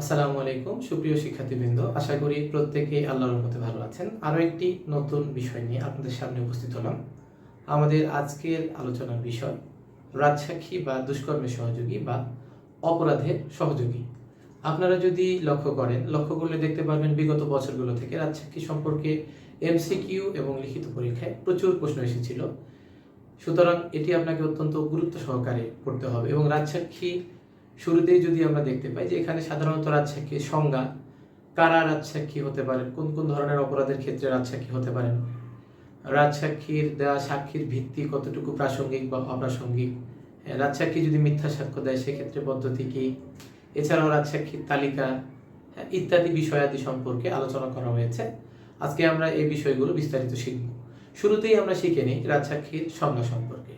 আসসালামু আলাইকুম, সুপ্রিয় শিক্ষার্থীবৃন্দ। আশা করি প্রত্যেকেই আল্লাহর রহমতে ভালো আছেন। আরও একটি নতুন বিষয় নিয়ে আপনাদের সামনে উপস্থিত হলাম। আমাদের আজকের আলোচনার বিষয়, রাজসাক্ষী বা দুষ্কর্মের সহযোগী বা অপরাধের সহযোগী। আপনারা যদি লক্ষ্য করেন, লক্ষ্য করলে দেখতে পারবেন বিগত বছরগুলো থেকে রাজসাক্ষী সম্পর্কে এমসিকিউ এবং লিখিত পরীক্ষায় প্রচুর প্রশ্ন এসেছিল। সুতরাং এটি আপনাকে অত্যন্ত গুরুত্ব সহকারে পড়তে হবে এবং রাজসাক্ষী শুরুতেই যদি আমরা দেখতে পাই যে এখানে সাধারণত রাজসাক্ষীর সংজ্ঞা কারা রাজসাক্ষী হতে পারেন কোন কোন ধরনের অপরাধের ক্ষেত্রে রাজসাক্ষী হতে পারেন? রাজসাক্ষীর দেওয়া সাক্ষীর ভিত্তি কতটুকু প্রাসঙ্গিক বা অপ্রাসঙ্গিক? হ্যাঁ, রাজসাক্ষী যদি মিথ্যা সাক্ষ্য দেয় সেক্ষেত্রে পদ্ধতি কি? এছাড়াও রাজসাক্ষীর তালিকা হ্যাঁ, ইত্যাদি বিষয়াদি সম্পর্কে আলোচনা করা হয়েছে। আজকে আমরা এই বিষয়গুলো বিস্তারিত শিখব। শুরুতেই আমরা শিখে নিই রাজসাক্ষীর সংজ্ঞা সম্পর্কে।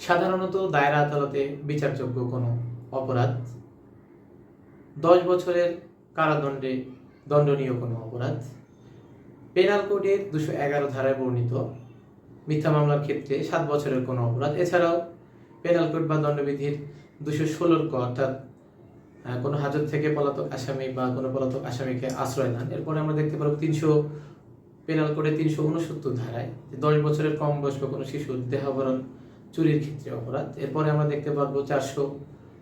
সাধারণত দায়রা আদালতে বিচারযোগ্য কোনো অপরাধ। দশ বছরের কারাদণ্ডে দণ্ডনীয় কোনো অপরাধ। পেনাল কোডের দুশো এগারো ধারায় বর্ণিত মিথ্যা মামলার ক্ষেত্রে সাত বছরের কোনো অপরাধ। এছাড়াও পেনাল কোড বা দণ্ডবিধির দুশো ষোলোর ক অর্থাৎ কোনো হাজত থেকে পলাতক আসামি বা কোনো পলাতক আসামিকে আশ্রয় দান। এরপরে আমরা দেখতে পারব তিনশো, পেনাল কোডে তিনশো উনসত্তর ধারায় দশ বছরের কম বয়স্ক কোনো শিশুর দেহাবরণ, চুরির ক্ষেত্রে অপরাধ। এরপরে আমরা দেখতে পারব চারশো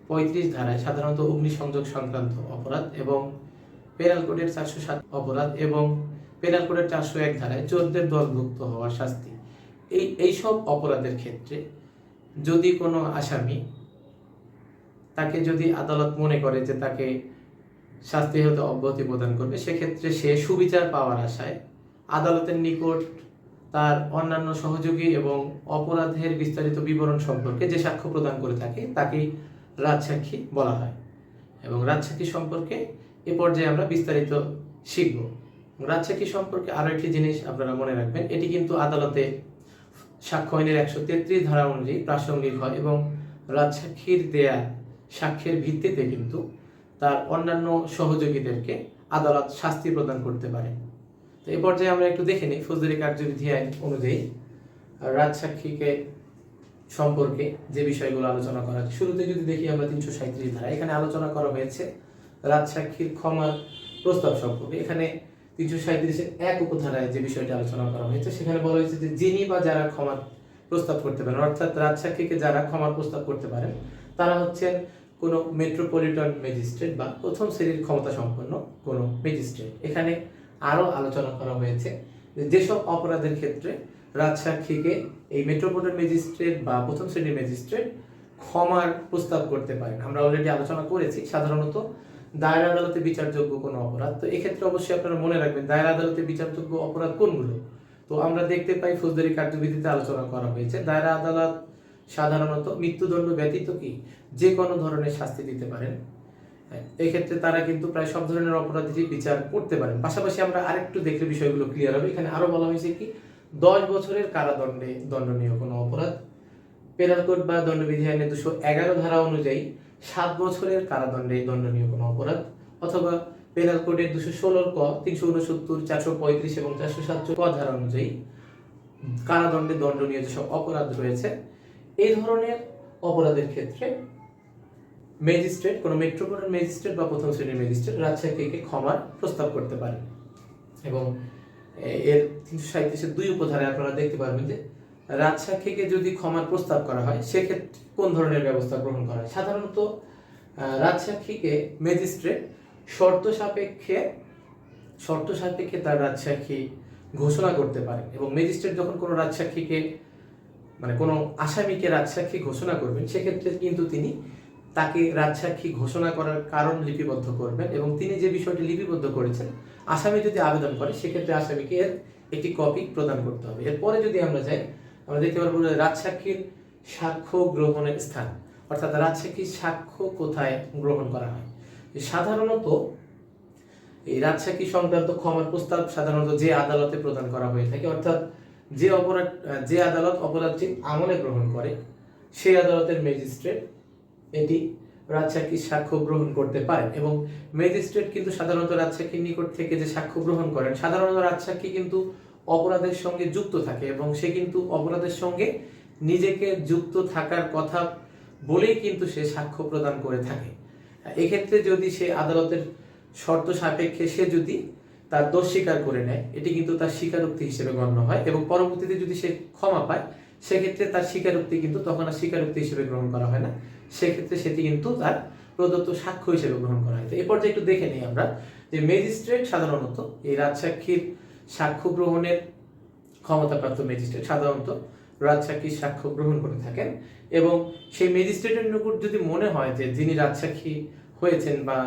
পঁয়ত্রিশ ধারায় সাধারণত অগ্নিসংযোগ সংক্রান্ত অপরাধ এবং পেনাল কোডের চারশো সাত অপরাধ এবং পেনাল কোডের চারশো এক ধারায় চোরদের দলভুক্ত হওয়ার শাস্তি। এই, এইসব অপরাধের ক্ষেত্রে যদি কোনো আসামি তাকে যদি আদালত মনে করে যে তাকে শাস্তি হতে অব্যাহতি প্রদান করবে, সেক্ষেত্রে সে সুবিচার পাওয়ার আশায় আদালতের নিকট তার অন্যান্য সহযোগী এবং অপরাধের বিস্তারিত বিবরণ সম্পর্কে যে সাক্ষ্য প্রদান করে থাকে, তাকেই রাজসাক্ষী বলা হয়। এবং রাজসাক্ষী সম্পর্কে এ পর্যায়ে আমরা বিস্তারিত শিখব। রাজসাক্ষী সম্পর্কে আরও একটি জিনিস আপনারা মনে রাখবেন, এটি কিন্তু আদালতে সাক্ষ্য আইনের একশো তেত্রিশ ধারা অনুযায়ী প্রাসঙ্গিক হয় এবং রাজসাক্ষীর দেয়া সাক্ষ্যের ভিত্তিতে কিন্তু তার অন্যান্য সহযোগীদেরকে আদালত শাস্তি প্রদান করতে পারে। তো এ পর্যায়ে আমরা একটু দেখে নিই ফৌজদারি কার্যবিধি আইন অনুযায়ী রাজসাক্ষীকে সম্পর্কে যে বিষয়গুলো আলোচনা করা শুরুতে যদি দেখি আমরা তিনশো সাঁত্রিশ ধারা, এখানে আলোচনা করা হয়েছে রাজসাক্ষীর ক্ষমার প্রস্তাব সম্পর্কে। এখানে তিনশো সাঁত্রিশের এক উপধারায় যে বিষয়টি আলোচনা করা হয়েছে, সেখানে বলা হয়েছে যে যিনি বা যারা ক্ষমার প্রস্তাব করতে পারেন, অর্থাৎ রাজসাক্ষীকে যারা ক্ষমার প্রস্তাব করতে পারেন, তারা হচ্ছেন কোনো মেট্রোপলিটন ম্যাজিস্ট্রেট বা প্রথম শ্রেণির ক্ষমতা সম্পন্ন কোনো ম্যাজিস্ট্রেট। এখানে আরও আলোচনা করা হয়েছে যেসব অপরাধের ক্ষেত্রে রাজসাক্ষীকে এই মেট্রোপলিটন ম্যাজিস্ট্রেট বা প্রথম শ্রেণির ম্যাজিস্ট্রেট ক্ষমার প্রস্তাব করতে পারেন। আমরা অলরেডি আলোচনা করেছি, সাধারণত দায়রা আদালতে বিচারযোগ্য কোনো অপরাধ। তো এক্ষেত্রে অবশ্যই আপনারা মনে রাখবেন, দায়রা আদালতে বিচারযোগ্য অপরাধ কোনগুলো? তো আমরা দেখতে পাই ফৌজদারি কার্যবিধিতে আলোচনা করা হয়েছে, দায়রা আদালত সাধারণত মৃত্যুদণ্ড ব্যতীত কি যে কোনো ধরনের শাস্তি দিতে পারেন। এক্ষেত্রে তারা কিন্তু প্রায় সব ধরনের অপরাধেরই বিচার করতে পারেন। পাশাপাশি আমরা আরেকটু দেখলে বিষয়গুলো ক্লিয়ার হবে। এখানে আরও বলা হয়েছে কি দশ বছরের কারাদণ্ডে দণ্ডনীয় কোনো অপরাধ। পেনাল কোড বা দণ্ডবিধি আইনে দুশো এগারো ধারা অনুযায়ী সাত বছরের কারাদণ্ডে দণ্ডনীয় কোনো অপরাধ অথবা পেনাল কোডের দুশো ষোলোর ক, তিনশো উনসত্তর, চারশো পঁয়ত্রিশ এবং চারশো সাতশো ক ধারা অনুযায়ী কারাদণ্ডে দণ্ডনীয় যেসব অপরাধ রয়েছে, এই ধরনের অপরাধের ক্ষেত্রে ম্যাজিস্ট্রেট, কোনো মেট্রোপলিটন ম্যাজিস্ট্রেট বা প্রথম শ্রেণির ম্যাজিস্ট্রেট রাজশাহীকে ক্ষমার প্রস্তাব করতে পারে এবং এর তিনশো সাঁত্রিশের দুই উপধারায় আপনারা দেখতে পারবেন যে রাজসাক্ষীকে যদি ক্ষমার প্রস্তাব করা হয়, সেক্ষেত্রে কোন ধরনের ব্যবস্থা গ্রহণ করা হয়? সাধারণত রাজসাক্ষীকে ম্যাজিস্ট্রেট শর্ত সাপেক্ষে শর্ত সাপেক্ষে তার রাজসাক্ষী ঘোষণা করতে পারে এবং ম্যাজিস্ট্রেট যখন কোনো রাজসাক্ষীকে মানে কোনো আসামিকে রাজসাক্ষী ঘোষণা করবেন, সেক্ষেত্রে কিন্তু তিনি তাকে রাজসাক্ষী ঘোষণা করার কারণ লিপিবদ্ধ করবেন এবং তিনি যে বিষয়টি লিপিবদ্ধ করেছেন, আসামি যদি আবেদন করে, সেক্ষেত্রে আসামিকে এর একটি কপি প্রদান করতে হবে। এরপরে যদি আমরা যাই, আমরা দেখতে পারব রাজসাক্ষীর সাক্ষ্য গ্রহণের স্থান, অর্থাৎ রাজসাক্ষীর সাক্ষ্য কোথায় গ্রহণ করা হয়? সাধারণত এই রাজসাক্ষী সংক্রান্ত ক্ষমার প্রস্তাব সাধারণত যে আদালতে প্রদান করা হয়ে থাকে, অর্থাৎ যে অপরাধ, যে আদালত অপরাধটি আমলে গ্রহণ করে, সেই আদালতের ম্যাজিস্ট্রেট এটি রাজসাক্ষীর সাক্ষ্য গ্রহণ করতে পারেন এবং ম্যাজিস্ট্রেট কিন্তু সাধারণত রাজসাক্ষীর নিকট থেকে যে সাক্ষ্য গ্রহণ করেন, সাধারণত রাজসাক্ষী কিন্তু অপরাধের সঙ্গে যুক্ত থাকে এবং সে কিন্তু অপরাধের সঙ্গে নিজেকে যুক্ত থাকার কথা বলেই কিন্তু সে সাক্ষ্য প্রদান করে থাকে। এক্ষেত্রে যদি সে আদালতের শর্ত সাপেক্ষে সে যদি তার দোষ স্বীকার করে নেয়, এটি কিন্তু তার স্বীকারোক্তি হিসেবে গণ্য হয় এবং পরবর্তীতে যদি সে ক্ষমা পায় সেক্ষেত্রে তার স্বীকারোক্তি কিন্তু তখন আর স্বীকারোক্তি হিসেবে গ্রহণ করা হয় না। সেক্ষেত্রে সেটি কিন্তু তার প্রদত্ত সাক্ষ্য হিসেবে গ্রহণ করা হয়। তো এরপর যে একটু দেখে নিই আমরা যে ম্যাজিস্ট্রেট সাধারণত এই রাজসাক্ষীর সাক্ষ্য গ্রহণের ক্ষমতাপ্রাপ্ত ম্যাজিস্ট্রেট সাধারণত রাজসাক্ষীর সাক্ষ্য গ্রহণ করে থাকেন এবং সেই ম্যাজিস্ট্রেটের নিকট যদি মনে হয় যে যিনি রাজসাক্ষী হয়েছেন বা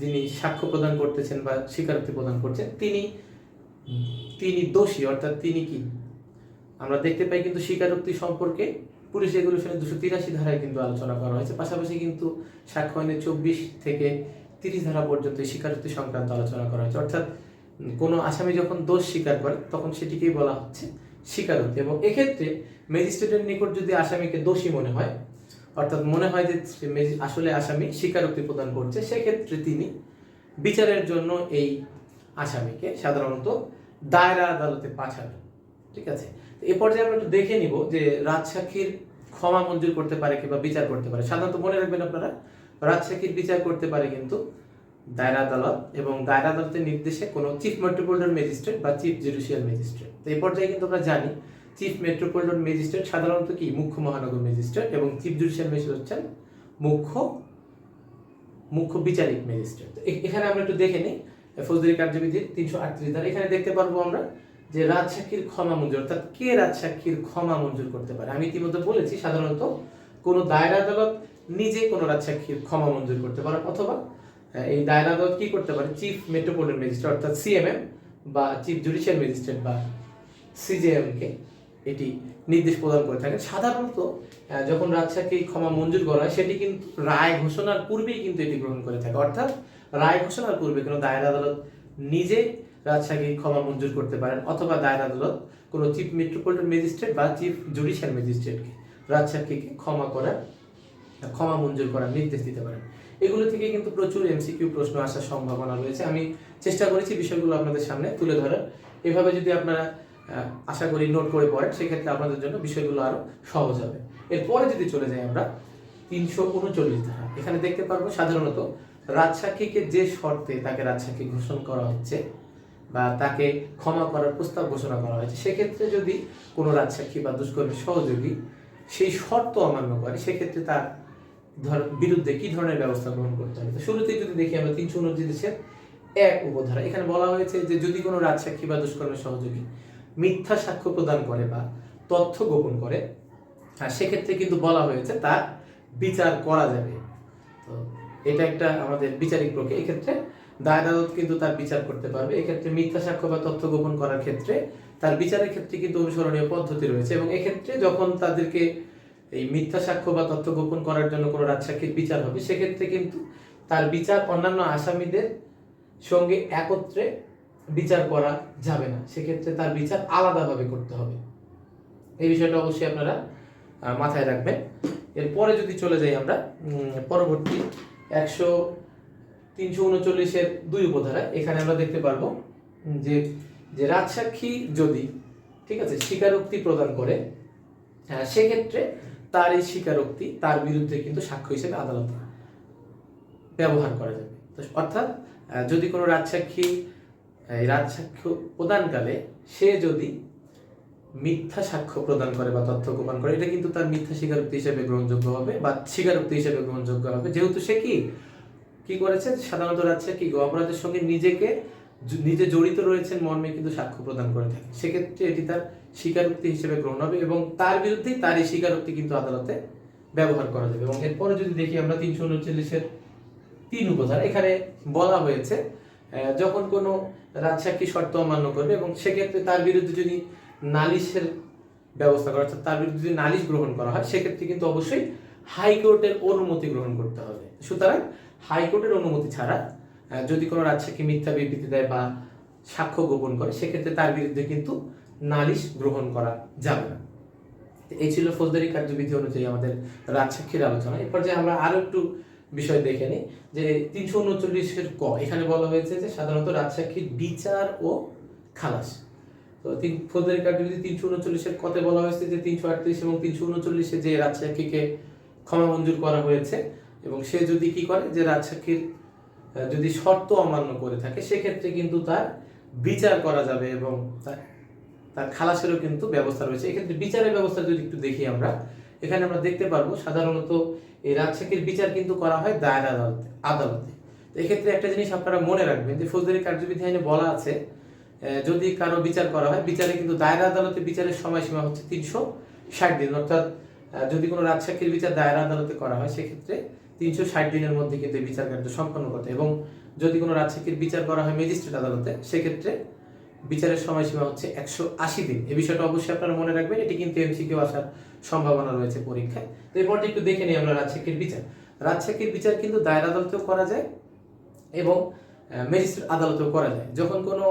যিনি সাক্ষ্য প্রদান করতেছেন বা স্বীকারোক্তি প্রদান করছেন, তিনি তিনি দোষী, অর্থাৎ তিনি কি? আমরা দেখতে পাই কিন্তু স্বীকারোক্তি সম্পর্কে পুলিশ রেগুলেশনের দুশো তিরাশি ধারায় কিন্তু আলোচনা করা হয়েছে। পাশাপাশি কিন্তু সাক্ষ্য আইনে চব্বিশ থেকে তিরিশ ধারা পর্যন্ত স্বীকারোক্তি সংক্রান্ত আলোচনা করা হয়েছে। অর্থাৎ কোনো আসামি যখন দোষ স্বীকার করে, তখন সেটিকেই বলা হচ্ছে স্বীকারোক্তি। এবং এক্ষেত্রে ম্যাজিস্ট্রেটের নিকট যদি আসামিকে দোষী মনে হয়, অর্থাৎ মনে হয় যে আসলে আসামি স্বীকারোক্তি প্রদান করছে, সেক্ষেত্রে তিনি বিচারের জন্য এই আসামিকে সাধারণত দায়রা আদালতে পাঠাবেন। ঠিক আছে? এ পর্যায়ে আমরা একটু দেখে নিব যে রাজসাক্ষীর ক্ষমা মঞ্জুর করতে পারে কিংবা বিচার করতে পারে। সাধারণত মনে রাখবেন আপনারা রাজসাক্ষীর বিচার করতে পারে কিন্তু দায়রা আদালত এবং দায়রা আদালতের নির্দেশে কোনো চিফ মেট্রোপলিটন ম্যাজিস্ট্রেট বা চিফ জুডিশিয়াল ম্যাজিস্ট্রেট। তো এই পর্যায়ে কিন্তু আমরা জানি, চিফ মেট্রোপলিটন ম্যাজিস্ট্রেট সাধারণত কি? মুখ্য মহানগর ম্যাজিস্ট্রেট এবং চিফ জুডিশিয়াল ম্যাজিস্ট্রেট হচ্ছেন মুখ্য মুখ্য বিচারিক ম্যাজিস্ট্রেট। এখানে আমরা একটু দেখে নিই, ফৌজদারি কার্যবিধির তিনশো আটত্রিশ ধারা। এখানে দেখতে পারব আমরা যে রাজসাক্ষীর ক্ষমা মঞ্জুর, অর্থাৎ কে রাজসাক্ষীর ক্ষমা মঞ্জুর করতে পারে? আমি ইতিমধ্যে বলেছি, সাধারণত কোনো দায়রা আদালত নিজে কোনো রাজসাক্ষীর ক্ষমা মঞ্জুর করতে পারে, অথবা এই দায়রা আদালত কি করতে পারে? চিফ মেট্রোপলিটন ম্যাজিস্ট্রেট অর্থাৎ সিএমএম বা চিফ জুডিশিয়াল ম্যাজিস্ট্রেট বা সিজেএম কে এটি নির্দেশ প্রদান করে থাকেন। সাধারণত যখন রাজসাক্ষী ক্ষমা মঞ্জুর করা হয়, সেটি কিন্তু রায় ঘোষণার পূর্বেই কিন্তু এটি গ্রহণ করে থাকে। অর্থাৎ, রায় ঘোষণার পূর্বে কোনো দায়ের আদালত নিজে রাজসাক্ষী ক্ষমা মঞ্জুর করতে পারেন অথবা দায়ের আদালত কোনো চিফ মেট্রোপলিটন ম্যাজিস্ট্রেট বা চিফ জুডিশিয়াল ম্যাজিস্ট্রেটকে রাজসাক্ষীকে ক্ষমা করার, ক্ষমা মঞ্জুর করার নির্দেশ দিতে পারেন। এগুলো থেকে কিন্তু প্রচুর এমসিকিউ প্রশ্ন আসার সম্ভাবনা রয়েছে। আমি চেষ্টা করেছি বিষয়গুলো আপনাদের সামনে তুলে ধরার। এভাবে যদি আপনারা আশা করি নোট করে পড়েন, সেক্ষেত্রে আপনাদের জন্য বিষয়গুলো আরও সহজ হবে। এরপরে যদি চলে যাই আমরা, তিনশো উনচল্লিশ ধারা। এখানে দেখতে পারব সাধারণত রাজসাক্ষীকে যে শর্তে তাকে রাজসাক্ষী ঘোষণা করা হচ্ছে বা তাকে ক্ষমা করার প্রস্তাব ঘোষণা করা হয়েছে, সেক্ষেত্রে যদি কোনো রাজসাক্ষী বা দুষ্কর্মী সহযোগী সেই শর্ত অমান্য করে, সেক্ষেত্রে তার ধর, বিরুদ্ধে কি ধরনের ব্যবস্থা গ্রহণ করতে হবে? শুরুতেই যদি দেখি আমরা তিনশো উনত্রিশের এক উপধারা, এখানে বলা হয়েছে যে যদি কোনো রাজসাক্ষী বা দুষ্কর্মের সহযোগী মিথ্যা সাক্ষ্য প্রদান করে বা তথ্য গোপন করে সেক্ষেত্রে কিন্তু বলা হয়েছে তার বিচার করা যাবে। তো এটা একটা আমাদের বিচারিক প্রক্রিয়া, এক্ষেত্রে দায় আদালত কিন্তু তার বিচার করতে পারবে। এক্ষেত্রে মিথ্যা সাক্ষ্য বা তথ্য গোপন করার ক্ষেত্রে তার বিচারের ক্ষেত্রে কিন্তু অনুসরণীয় পদ্ধতি রয়েছে এবং এক্ষেত্রে যখন তাদেরকে এই মিথ্যা সাক্ষ্য বা তথ্য গোপন করার জন্য কোনো রাজসাক্ষীর বিচার হবে, সেক্ষেত্রে কিন্তু তার বিচার অন্যান্য আসামিদের সঙ্গে একত্রে বিচার করা যাবে না। সেক্ষেত্রে তার বিচার আলাদাভাবে করতে হবে। এই বিষয়টা অবশ্যই আপনারা মাথায় রাখবেন। এরপরে যদি চলে যাই আমরা পরবর্তী একশো তিনশো উনচল্লিশের দুই উপধারা এখানে আমরা দেখতে পারব যে যে রাজসাক্ষী যদি ঠিক আছে স্বীকারোক্তি প্রদান করে আহ, সেক্ষেত্রে তার এই স্বীকারোক্তি তার বিরুদ্ধে কিন্তু সাক্ষ্য হিসেবে আদালতে ব্যবহার করা যাবে। অর্থাৎ যদি কোনো রাজসাক্ষী এই রাজসাক্ষ্য প্রদানকালে সে যদি মিথ্যা সাক্ষ্য প্রদান করে বা তথ্য গোপন করে এটা কিন্তু তার মিথ্যা স্বীকারোক্তি হিসেবে গ্রহণযোগ্য হবে বা স্বীকারোক্তি হিসেবে গ্রহণযোগ্য হবে। যেহেতু সে কি? কি করেছে? সাধারণত রাজসাক্ষী অপরাধের সঙ্গে নিজেকে নিজে জড়িত রয়েছেন মর্মে কিন্তু সাক্ষ্য প্রদান করে থাকে। সেক্ষেত্রে এটি তার স্বীকারোক্তি হিসেবে গ্রহণ হবে এবং তার বিরুদ্ধেই তার এই স্বীকারোক্তি কিন্তু আদালতে ব্যবহার করা যাবে এবং এরপরে যদি দেখি আমরা তিনশো উনচল্লিশের তিন উপধারা, এখানে বলা হয়েছে যখন কোনো রাজসাক্ষী শর্ত অমান্য করবে এবং সেক্ষেত্রে তার বিরুদ্ধে যদি নালিশের ব্যবস্থা করা অর্থাৎ তার বিরুদ্ধে যদি নালিশ গ্রহণ করা হয়, সেক্ষেত্রে কিন্তু অবশ্যই হাইকোর্টের অনুমতি গ্রহণ করতে হবে। সুতরাং হাইকোর্টের অনুমতি ছাড়া যদি কোনো রাজসাক্ষী মিথ্যা বিবৃতি দেয় বা সাক্ষ্য গোপন করে, সেক্ষেত্রে তার বিরুদ্ধে কিন্তু নালিশ গ্রহণ করা যাবে না। এই ছিল ফৌজদারি কার্যবিধি অনুযায়ী আমাদের রাজসাক্ষীর আলোচনা। এরপর যে আমরা আরও একটু বিষয় দেখে নিই, যে তিনশো উনচল্লিশের ক, এখানে বলা হয়েছে যে সাধারণত রাজসাক্ষীর বিচার ও খালাস। তো তিন, ফৌজদারি কার্যবিধি তিনশো উনচল্লিশের কতে বলা হয়েছে যে তিনশো আটত্রিশ এবং তিনশো উনচল্লিশে যে রাজসাক্ষীকে ক্ষমা মঞ্জুর করা হয়েছে এবং সে যদি কি করে? যে রাজসাক্ষীর যদি শর্ত অমান্য করে থাকে, সেক্ষেত্রে কিন্তু তার বিচার করা যাবে এবং তার তার খালাসেরও কিন্তু ব্যবস্থা রয়েছে। এক্ষেত্রে বিচারের ব্যবস্থা যদি একটু দেখি আমরা, এখানে আমরা দেখতে পারব সাধারণত এই রাজশাকীর বিচার কিন্তু করা হয় দায়ের আদালতে আদালতে। এক্ষেত্রে একটা জিনিস আপনারা মনে রাখবেন যে ফৌজদারি কার্যবিধি আইনে বলা আছে যদি কারও বিচার করা হয়, বিচারে কিন্তু দায়ের আদালতে বিচারের সময়সীমা হচ্ছে তিনশো ষাট দিন। অর্থাৎ যদি কোনো রাজশাকীর বিচার দায়ের আদালতে করা হয়, সেক্ষেত্রে তিনশো ষাট দিনের মধ্যে কিন্তু এই বিচার কার্য সম্পন্ন করতে এবং যদি কোনো রাজশাকীর বিচার করা হয় ম্যাজিস্ট্রেট আদালতে, সেক্ষেত্রে বিচারের সময়সীমা হচ্ছে একশো আশি দিন। এই বিষয়টা অবশ্যই আপনারা মনে রাখবেন, এটি কিন্তু এমসিকিউ আসার সম্ভাবনা রয়েছে পরীক্ষায়। তো এরপরটি একটু দেখে নিই আমরা রাজশাকীর বিচার। রাজশাকীর বিচার কিন্তু দায়ের আদালতেও করা যায় এবং ম্যাজিস্ট্রেট আদালতেও করা যায়। যখন কোনো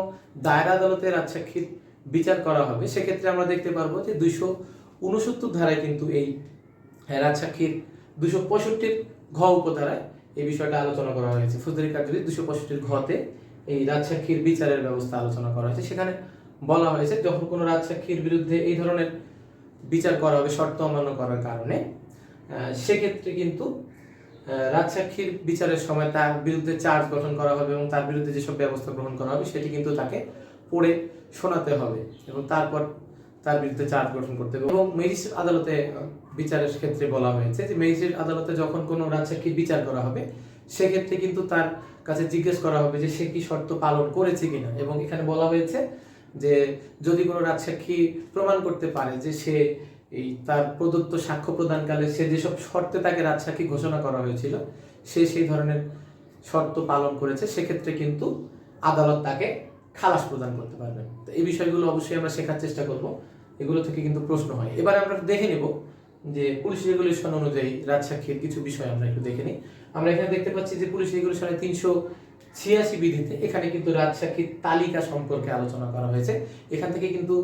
দায়ের আদালতে রাজসাক্ষীর বিচার করা হবে, সেক্ষেত্রে আমরা দেখতে পারব যে দুইশো উনসত্তর ধারায় কিন্তু এই রাজসাক্ষীর দুশো পঁয়ষট্টির ঘ উপধারায় এই বিষয়টা আলোচনা করা হয়েছে। ফৌজদারি কার্যবিধি দুশো পঁয়ষট্টির ঘতে এই রাজসাক্ষীর বিচারের ব্যবস্থা আলোচনা করা হয়েছে। সেখানে বলা হয়েছে, যখন কোনো রাজসাক্ষীর বিরুদ্ধে এই ধরনের বিচার করা হবে, শর্ত অমান্য করার কারণে সেক্ষেত্রে কিন্তু রাজসাক্ষীর বিচারের সময় তার বিরুদ্ধে চার্জ গঠন করা হবে এবং তার বিরুদ্ধে যেসব ব্যবস্থা গ্রহণ করা হবে, সেটি কিন্তু তাকে পড়ে শোনাতে হবে এবং তারপর তার বিরুদ্ধে চার্জ গঠন করতে হবে। এবং ম্যাজিস্ট্রেট আদালতে, বিচারের ক্ষেত্রে বলা হয়েছে যে ম্যাজিস্ট্রেট আদালতে যখন কোনো রাজসাক্ষীর বিচার করা হবে, সেক্ষেত্রে কিন্তু তার কাছে জিজ্ঞেস করা হবে যে সে কি শর্ত পালন করেছে কিনা। এবং এখানে বলা হয়েছে যে যদি কোনো রাজসাক্ষী প্রমাণ করতে পারে যে সে এই তার প্রদত্ত সাক্ষ্য প্রদানকালে সে যেসব শর্তে তাকে রাজসাক্ষী ঘোষণা করা হয়েছিল, সে সেই ধরনের শর্ত পালন করেছে, সেক্ষেত্রে কিন্তু আদালত তাকে খালাস প্রদান করতে পারবেন। তো এই বিষয়গুলো অবশ্যই আমরা শেখার চেষ্টা করব। এগুলো থেকে কিন্তু প্রশ্ন হয়। এবার আমরা দেখে নেব যে পুলিশ রেগুলেশন অনুযায়ী রাজসাক্ষীর কিছু বিষয় আমরা একটু দেখে নিই। আমরা এখানে দেখতে পাচ্ছি যে পুলিশ রেগুলেশনের তিনশো ছিয়াশি বিধিতে এখানে কিন্তু রাজসাক্ষীর তালিকা সম্পর্কে আলোচনা করা হয়েছে। এখান থেকে কিন্তু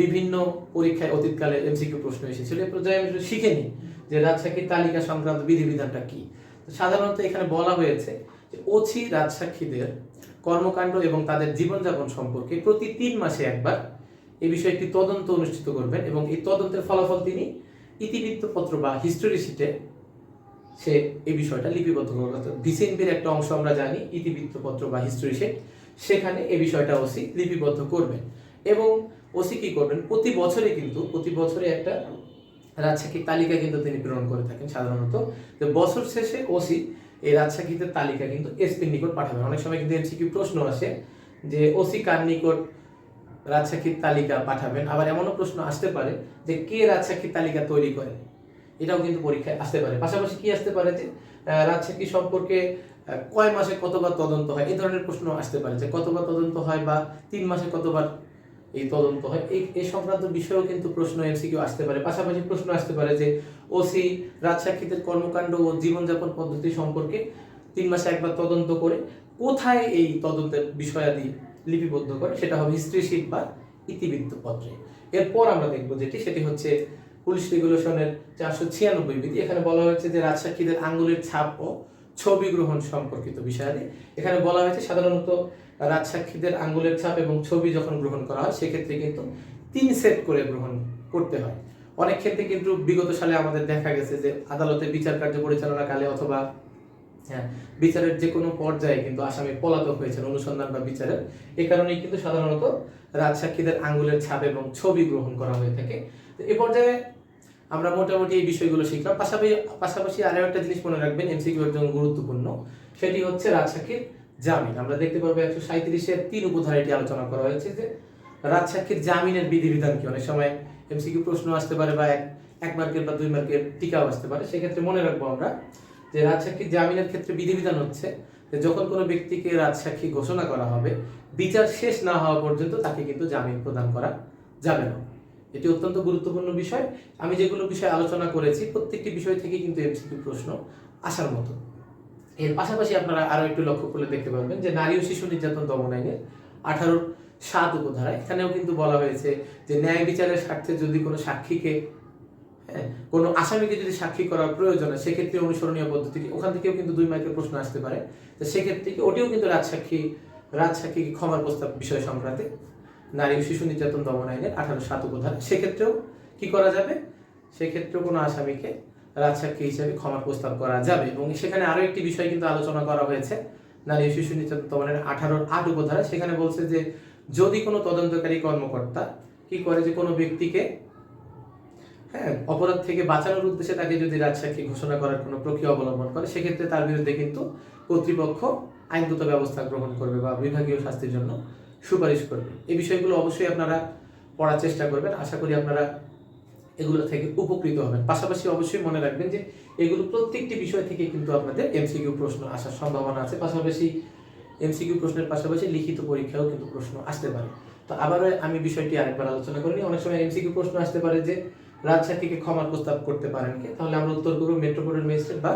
বিভিন্ন পরীক্ষায় অতীতকালে এমসিকিউ প্রশ্ন এসেছিল। এ পর্যায়ে আমি শিখে নিই যে রাজসাক্ষীর তালিকা সংক্রান্ত বিধিবিধানটা কি। সাধারণত এখানে বলা হয়েছে যে ওছি রাজসাক্ষীদের কর্মকাণ্ড এবং তাদের জীবনযাপন সম্পর্কে প্রতি তিন মাসে একবার এই বিষয়ে একটি তদন্ত অনুষ্ঠিত করবেন এবং এই তদন্তের ফলাফল তিনি ইতিবৃত্তপত্র বা হিস্টোরি শিটে সে এই বিষয়টা লিপিবদ্ধ করবে ডিসেম্বরের একটা অংশ আমরা জানি, ইতিবৃত্তপত্র বা হিস্টোরি শিট সেখানে এই বিষয়টা ওসি লিপিবদ্ধ করবেন। এবং ওসি কি করবেন? প্রতি বছরে কিন্তু, প্রতি বছরে একটা রাজসাক্ষীর তালিকা কিন্তু তিনি প্রেরণ করে থাকেন সাধারণত। তো বছর শেষে ওসি এই রাজসাক্ষীদের তালিকা কিন্তু এসপির নিকট পাঠাবেন। অনেক সময় কিন্তু এমসিকিউ প্রশ্ন আসে যে ওসি কার নিকট রাজসাক্ষীর তালিকা পাঠাবেন। আবার এমনও প্রশ্ন আসতে পারে যে কে রাজসাক্ষীর তালিকা তৈরি করে? এটাও কিন্তু পরীক্ষায় আসতে পারে। পাশাপাশি কি আসতে পারে যে রাজসাক্ষী সম্পর্কে কয় মাসে কতবার তদন্ত হয়? এই ধরনের প্রশ্ন আসতে পারে যে, কতবার তদন্ত হয় বা তিন মাসে কতবার এই তদন্ত হয়? এই এই সংক্রান্ত বিষয়েও কিন্তু প্রশ্ন এমসিকিউ আসতে পারে। পাশাপাশি প্রশ্ন আসতে পারে যে, ওসি রাজসাক্ষীদের কর্মকাণ্ড ও জীবনযাপন পদ্ধতি সম্পর্কে তিন মাসে একবার তদন্ত করে কোথায় এই তদন্তের বিষয়াদি লিপিবদ্ধ করে, সেটা হবে হিস্ট্রি শিট বা ইতিবৃত্ত পত্রে। এরপর আমরা দেখব যেটি, সেটি হচ্ছে পুলিশ রেগুলেশনের চারশো ছিয়ানব্বই বিধি। এখানে বলা হয়েছে যে রাজসাক্ষীদের আঙ্গুলের ছাপ ও ছবি গ্রহণ সম্পর্কিত বিষয়াদি। এখানে বলা হয়েছে সাধারণত রাজসাক্ষীদের আঙ্গুলের ছাপ এবং ছবি যখন গ্রহণ করা হয়, সেক্ষেত্রে কিন্তু তিন সেট করে গ্রহণ করতে হয়। অনেক ক্ষেত্রে কিন্তু বিগত সালে আমাদের দেখা গেছে যে আদালতে বিচার কার্য পরিচালনাকালে অথবা হ্যাঁ বিচারের যে কোনো পর্যায়ে কিন্তু আসামি পলাতক হয়েছেন, অনুসন্ধান বা বিচারের। এই কারণেই কিন্তু সাধারণত রাজসাক্ষীদের আঙ্গুলের ছাপ এবং ছবি গ্রহণ করা হয়ে থাকে। তো এ পর্যায়ে আমরা মোটামুটি এই বিষয়গুলো শিখলাম। পাশাপাশি পাশাপাশি আরও একটা জিনিস মনে রাখবেন, এমসিকিউ এর জন্য গুরুত্বপূর্ণ। সেটি হচ্ছে রাজসাক্ষীর জামিন। আমরা দেখতে পারব একশো সাঁত্রিশের তিন উপধারা এটি আলোচনা করা হয়েছে যে রাজসাক্ষীর জামিনের বিধিবিধান কি? অনেক সময় এমসিকিউ প্রশ্ন আসতে পারে বা এক এক মার্কের বা দুই মার্কের টিকাও আসতে পারে। সেক্ষেত্রে মনে রাখব আমরা যে রাজসাক্ষীর জামিনের ক্ষেত্রে বিধিবিধান হচ্ছে যে যখন কোনো ব্যক্তিকে রাজসাক্ষী ঘোষণা করা হবে, বিচার শেষ না হওয়া পর্যন্ত তাকে কিন্তু জামিন প্রদান করা যাবে না। এটি অত্যন্ত গুরুত্বপূর্ণ বিষয়। আমি যেগুলো বিষয় আলোচনা করেছি, প্রত্যেকটি বিষয় থেকে কিন্তু এমসিকিউ প্রশ্ন আসার মতো। এর পাশাপাশি আপনারা আরও একটু লক্ষ্য করলে দেখতে পারবেন যে নারী ও শিশু নির্যাতন দমন আইনের আঠারোর সাত উপধারা, এখানেও কিন্তু বলা হয়েছে যে ন্যায় বিচারের স্বার্থে যদি কোনো সাক্ষীকে কোনো আসামিকে যদি সাক্ষী করার প্রয়োজন হয়, সেক্ষেত্রে অনুসরণীয় পদ্ধতি ওখান থেকেও কিন্তু দুই মার্কের প্রশ্ন আসতে পারে। তো সেক্ষেত্রে ওটিও কিন্তু রাজসাক্ষী রাজসাক্ষী ক্ষমার প্রস্তাব বিষয় সংক্রান্তে? নারী ও শিশু নির্যাতন দমন আইনের আঠারো সাত উপধারা সেক্ষেত্রেও কি করা যাবে? সেক্ষেত্রেও কোনো আসামিকে রাজসাক্ষী হিসেবে ক্ষমার প্রস্তাব করা যাবে। এবং সেখানে আরও একটি বিষয় কিন্তু আলোচনা করা হয়েছে, নারী ও শিশু নির্যাতন দমনের আঠারোর আট উপধারা সেখানে বলছে যে, যদি কোনো তদন্তকারী কর্মকর্তা কি করে যে কোনো ব্যক্তিকে হ্যাঁ অপরাধ থেকে বাঁচানোর উদ্দেশ্যে তাকে যদি রাজসাক্ষী ঘোষণা করার কোনো প্রক্রিয়া অবলম্বন করে, সেক্ষেত্রে তার বিরুদ্ধে কিন্তু কর্তৃপক্ষ আইনগত ব্যবস্থা গ্রহণ করবে বা বিভাগীয় শাস্তির জন্য সুপারিশ করবে। এই বিষয়গুলো অবশ্যই আপনারা পড়ার চেষ্টা করবেন। আশা করি আপনারা এগুলো থেকে উপকৃত হবেন। পাশাপাশি অবশ্যই মনে রাখবেন যে এগুলো প্রত্যেকটি বিষয় থেকে কিন্তু আপনাদের এমসিকিউ প্রশ্ন আসার সম্ভাবনা আছে। পাশাপাশি এমসিকিউ প্রশ্নের পাশাপাশি লিখিত পরীক্ষাও কিন্তু প্রশ্ন আসতে পারে। তো আবারও আমি বিষয়টি আরেকবার আলোচনা করিনি অনেক সময় এমসিকিউ প্রশ্ন আসতে পারে যে রাজসাক্ষীকে ক্ষমার প্রস্তাব করতে পারেন কে তাহলে আমরা উত্তর করব মেট্রোপলিটন ম্যাজিস্ট্রেট বা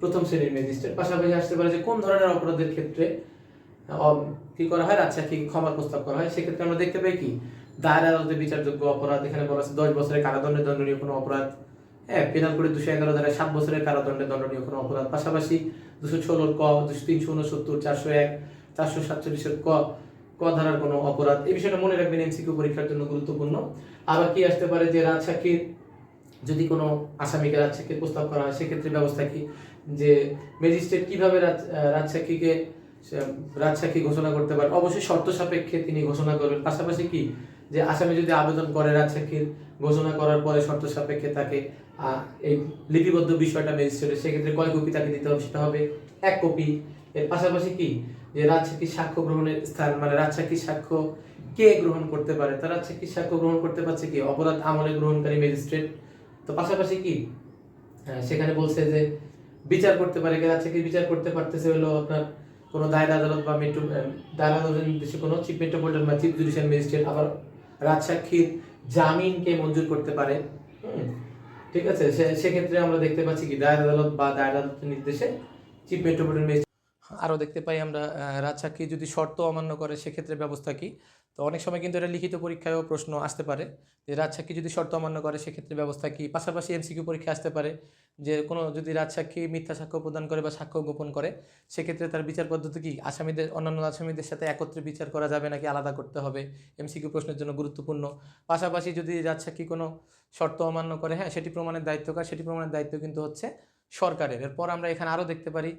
প্রথম শ্রেণির ম্যাজিস্ট্রেট। পাশাপাশি আসতে পারে যে কোন ধরনের অপরাধের ক্ষেত্রে কি করা হয় রাজসাক্ষীকে ক্ষমার প্রস্তাব করা হয়, সেক্ষেত্রে আমরা দেখতে পাই কি, দায়ের আদালতে বিচারযোগ্য অপরাধ, এখানে বলা আছে দশ বছরের কারাদণ্ডে দণ্ডনীয় কোনো অপরাধ হ্যাঁ পেনাল করে দুশো এগারো ধারায় সাত বছরের কারাদণ্ডে দণ্ডনীয় কোনো অপরাধ, পাশাপাশি দুশো ষোলোর ক, দুশো তিনশো উনসত্তর চারশো এক, চারশো সাতচল্লিশের ক ক ধারার কোনো অপরাধ। এই বিষয়টা মনে রাখবেন এমসিকিউ পরীক্ষার জন্য গুরুত্বপূর্ণ। আবার কি আসতে পারে যে রাজসাক্ষীর যদি কোনো আসামিকে রাজসাক্ষীর প্রস্তাব করা হয়, সেক্ষেত্রে ব্যবস্থা কি? যে ম্যাজিস্ট্রেট কীভাবে রাজ- রাজসাক্ষীকে রাজসাক্ষী ঘোষণা করতে পারে? অবশ্যই শর্ত সাপেক্ষে তিনি ঘোষণা করবেন। পাশাপাশি কি? যে আসামি যদি আবেদন করে রাজসাক্ষীর ঘোষণা করার পরে শর্ত সাপেক্ষে তাকে এই লিপিবদ্ধ বিষয়টা ম্যাজিস্ট্রেটের সেক্ষেত্রে কয় কপি তাকে দিতে হবে সেটা হবে এক কপি। এর পাশাপাশি কি? যে রাজসাক্ষীর সাক্ষ্য গ্রহণের স্থান মানে রাজসাক্ষীর সাক্ষ্য কে গ্রহণ করতে পারে? তার রাজসাক্ষীর সাক্ষ্য গ্রহণ করতে পারছে কি? অপরাধ আমলে গ্রহণকারী ম্যাজিস্ট্রেট। তো পাশাপাশি কি? সেখানে বলছে যে বিচার করতে পারে কে? রাজসাক্ষী বিচার করতে পারতেছে হলো আপনার কোনো দায়রা আদালত বা মেট্রো দায়রা আদালতের নির্দেশে কোনো চিফ মেট্রোপলিটন বা চিফ জুডিশিয়াল ম্যাজিস্ট্রেট আবার রাজসাক্ষীর জামিনকে মঞ্জুর করতে পারে। ঠিক আছে? সেক্ষেত্রে আমরা দেখতে পাচ্ছি কি? দায়রা আদালত বা দায়রা আদালতের নির্দেশে চিফ মেট্রোপলিটন ম্যাজিস্ট্রেট আরও দেখতে পাই আমরা রাজসাক্ষী যদি শর্ত অমান্য করে, সেক্ষেত্রে ব্যবস্থা কি? তো অনেক সময় কিন্তু এটা লিখিত পরীক্ষায়ও প্রশ্ন আসতে পারে যে রাজসাক্ষী যদি শর্ত অমান্য করে, সেক্ষেত্রে ব্যবস্থা কি? পাশাপাশি এমসিকিউ পরীক্ষা আসতে পারে যে কোনো যদি রাজসাক্ষী মিথ্যা সাক্ষ্য প্রদান করে বা সাক্ষ্য গোপন করে, সেক্ষেত্রে তার বিচার পদ্ধতি কি? আসামিদের, অন্যান্য আসামিদের সাথে একত্রে বিচার করা যাবে নাকি আলাদা করতে হবে? এমসিকিউ প্রশ্নের জন্য গুরুত্বপূর্ণ। পাশাপাশি যদি রাজসাক্ষী কোনো শর্ত অমান্য করে হ্যাঁ সেটি প্রমাণের দায়িত্ব কার? সেটি প্রমাণের দায়িত্ব কিন্তু হচ্ছে সরকারের। এরপর আমরা এখানে আরও দেখতে পারি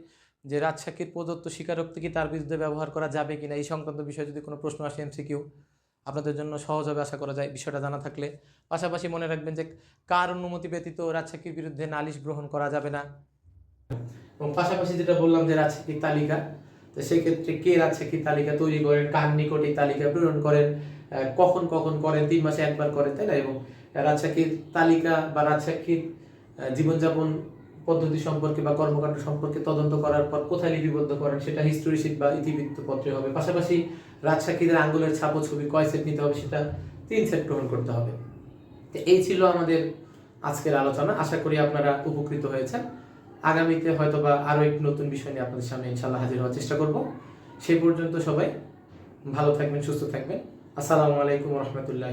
যে রাজসাক্ষীর প্রদত্ত স্বীকারোক্তি কি তার বিরুদ্ধে ব্যবহার করা যাবে কিনা, এই সংক্রান্ত বিষয়ে যদি কোনো প্রশ্ন আসে এমসিকিউ আপনাদের জন্য সহজ হবে আশা করা যায় বিষয়টা জানা থাকলে। পাশাপাশি মনে রাখবেন যে কার অনুমতি ব্যতীত রাজসাক্ষীর বিরুদ্ধে নালিশ গ্রহণ করা যাবে না। এবং পাশাপাশি যেটা বললাম যে রাজসাক্ষীর তালিকা, তো সেক্ষেত্রে কে রাজসাক্ষীর তালিকা তৈরি করেন, কার নিকট এই তালিকা প্রেরণ করেন কখন কখন করেন, তিন মাসে একবার করেন তাই না? এবং রাজসাক্ষীর তালিকা বা রাজসাক্ষীর জীবনযাপন পদ্ধতি সম্পর্কে বা কর্মকাণ্ড সম্পর্কে তদন্ত করার পর কোথায় লিপিবদ্ধ করেন, সেটা হিস্টোরি শিট বা ইতিবৃত্ত পত্রে হবে। পাশাপাশি রাজসাক্ষীদের আঙ্গুলের ছাপ ছবি কয় সেট নিতে হবে সেটা তিন সেট গ্রহণ করতে হবে। তো এই ছিল আমাদের আজকের আলোচনা। আশা করি আপনারা উপকৃত হয়েছেন। আগামীতে হয়তো বা আরও একটি নতুন বিষয় নিয়ে আপনাদের সামনে ইনশাল্লাহ হাজির হওয়ার চেষ্টা করব। সেই পর্যন্ত সবাই ভালো থাকবেন, সুস্থ থাকবেন। আসসালামু আলাইকুম রহমতুল্লাহ